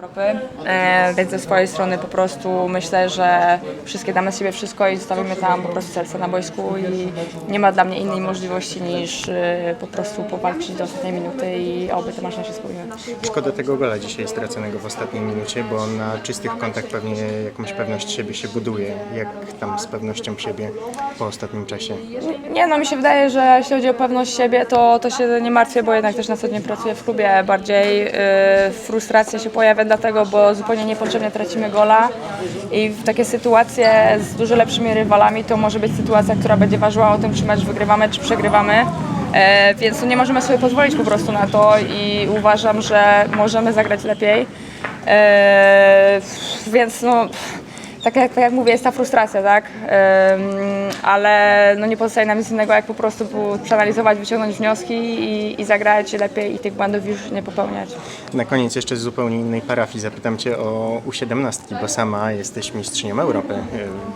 Europy, e, więc ze swojej strony po prostu myślę, że wszystkie damy z siebie wszystko i zostawimy tam po prostu serce na boisku i nie ma dla mnie innej możliwości niż e, po prostu powalczyć do ostatniej minuty i oby te marzenia się spełniły. Szkoda tego gola dzisiaj straconego w ostatniej minucie, bo na czystych kątach pewnie jakąś pewność siebie się buduje. Jak tam z pewnością siebie po ostatnim czasie? Nie no, mi się wydaje, że jeśli chodzi o pewność siebie, to, to się nie martwię, bo jednak też na co dzień pracuję w klubie. Bardziej y, frustracja się pojawia dlatego, bo zupełnie niepotrzebnie tracimy gola i w takie sytuacje z dużo lepszymi rywalami to może być sytuacja, która będzie ważyła o tym, czy mecz wygrywamy, czy przegrywamy. E, więc no nie możemy sobie pozwolić po prostu na to i uważam, że możemy zagrać lepiej. E, więc no tak jak, tak jak mówię, jest ta frustracja, tak? Ale no nie pozostaje nam nic innego, jak po prostu przeanalizować, wyciągnąć wnioski i, i zagrać lepiej i tych błędów już nie popełniać. Na koniec jeszcze z zupełnie innej parafii zapytam Cię o U17, bo sama jesteś mistrzynią Europy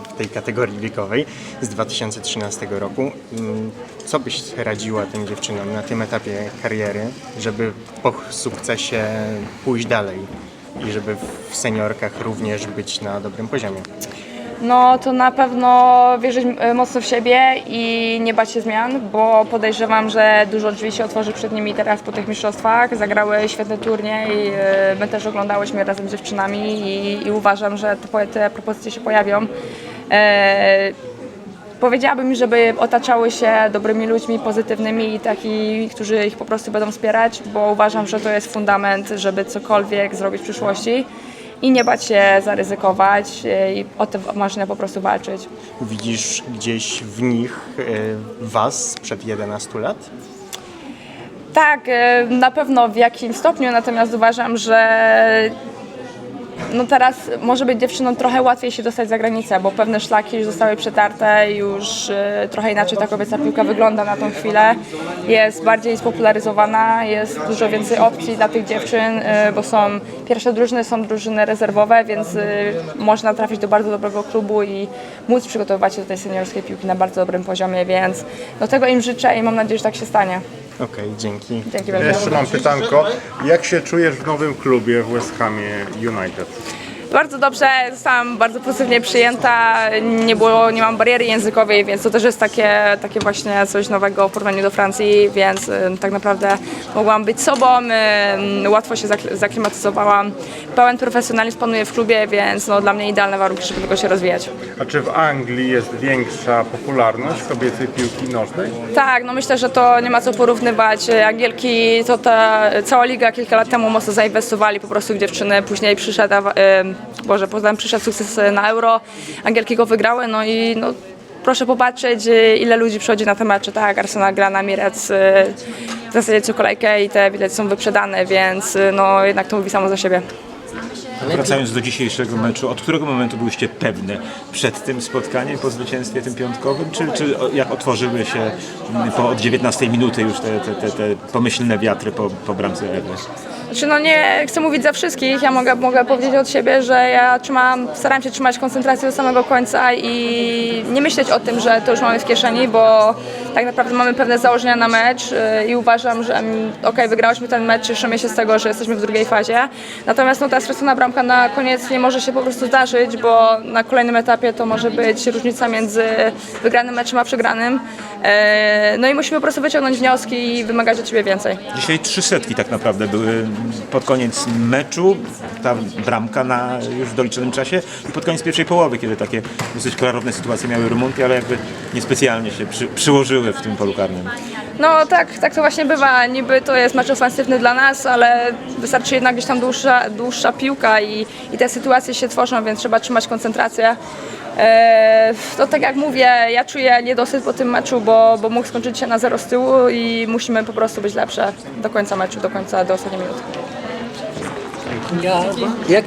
w tej kategorii wiekowej z 2013 roku. Co byś radziła tym dziewczynom na tym etapie kariery, żeby po sukcesie pójść dalej i żeby w seniorkach również być na dobrym poziomie? No to na pewno wierzyć e, mocno w siebie i nie bać się zmian, bo podejrzewam, że dużo drzwi się otworzy przed nimi teraz po tych mistrzostwach. Zagrały świetny turniej, e, my też oglądałyśmy razem z dziewczynami i, i uważam, że te, te propozycje się pojawią. E, Powiedziałabym, żeby otaczały się dobrymi ludźmi, pozytywnymi i takimi, którzy ich po prostu będą wspierać, bo uważam, że to jest fundament, żeby cokolwiek zrobić w przyszłości i nie bać się zaryzykować e, i o te marzenia po prostu walczyć. Widzisz gdzieś w nich e, Was sprzed 11 lat? Tak, e, na pewno w jakimś stopniu, natomiast uważam, że no teraz może być dziewczynom trochę łatwiej się dostać za granicę, bo pewne szlaki już zostały przetarte, już e, trochę inaczej ta kobieca piłka wygląda na tą chwilę. Jest bardziej spopularyzowana, jest dużo więcej opcji dla tych dziewczyn, e, bo są pierwsze drużyny, są drużyny rezerwowe, więc e, można trafić do bardzo dobrego klubu i móc przygotowywać się do tej seniorskiej piłki na bardzo dobrym poziomie, więc do tego im życzę i mam nadzieję, że tak się stanie. Okej, dzięki. Dzięki bardzo. jeszcze mam pytanko. Jak się czujesz w nowym klubie w West Hamie United? Bardzo dobrze, zostałam bardzo pozytywnie przyjęta, nie, było, nie mam bariery językowej, więc to też jest takie, takie właśnie coś nowego w porównaniu do Francji, więc y, tak naprawdę mogłam być sobą, y, łatwo się zakl- zaklimatyzowałam. Pełen profesjonalizm panuje w klubie, więc no, dla mnie idealne warunki, żeby tylko się rozwijać. A czy w Anglii jest większa popularność kobiecej piłki nożnej? Tak, no myślę, że to nie ma co porównywać. Angielki, to ta cała liga kilka lat temu mocno zainwestowali po prostu w dziewczyny. Później przyszedł, Boże, potem przyszedł sukces na Euro. Angielki go wygrały, no i no, proszę popatrzeć, e, ile ludzi przychodzi na te mecze. Tak, Arsenal gra na Mirec e, w zasadzie co kolejkę i te bilety są wyprzedane, więc e, no jednak to mówi samo za siebie. Wracając do dzisiejszego meczu, od którego momentu byłyście pewne przed tym spotkaniem, po zwycięstwie tym piątkowym, czy, czy jak otworzyły się mm, po od 19 minuty już te, te, te, te pomyślne wiatry po, po bramce Ewy? Znaczy, no nie chcę mówić za wszystkich, ja mogę, mogę powiedzieć od siebie, że ja trzymam, staram się trzymać koncentrację do samego końca i nie myśleć o tym, że to już mamy w kieszeni, bo tak naprawdę mamy pewne założenia na mecz yy, i uważam, że mm, okej, wygrałyśmy ten mecz, cieszymy się z tego, że jesteśmy w drugiej fazie. Natomiast no, ta stracona bramka na koniec nie może się po prostu zdarzyć, bo na kolejnym etapie to może być różnica między wygranym meczem a przegranym. Yy, No i musimy po prostu wyciągnąć wnioski i wymagać od siebie więcej. Dzisiaj trzy setki tak naprawdę były pod koniec meczu, ta bramka na już w doliczonym czasie i pod koniec pierwszej połowy, kiedy takie dosyć klarowne sytuacje miały Rumunki, ale jakby niespecjalnie się przy, przyłożyły w tym polu karnym. No tak, tak to właśnie bywa. Niby to jest mecz ofensywny dla nas, ale wystarczy jednak gdzieś tam dłuższa, dłuższa piłka i, i te sytuacje się tworzą, więc trzeba trzymać koncentrację. Eee, to tak jak mówię, ja czuję niedosyt po tym meczu, bo, bo mógł skończyć się na zero z tyłu i musimy po prostu być lepsze do końca meczu, do końca, do ostatniej minuty. Ja, jak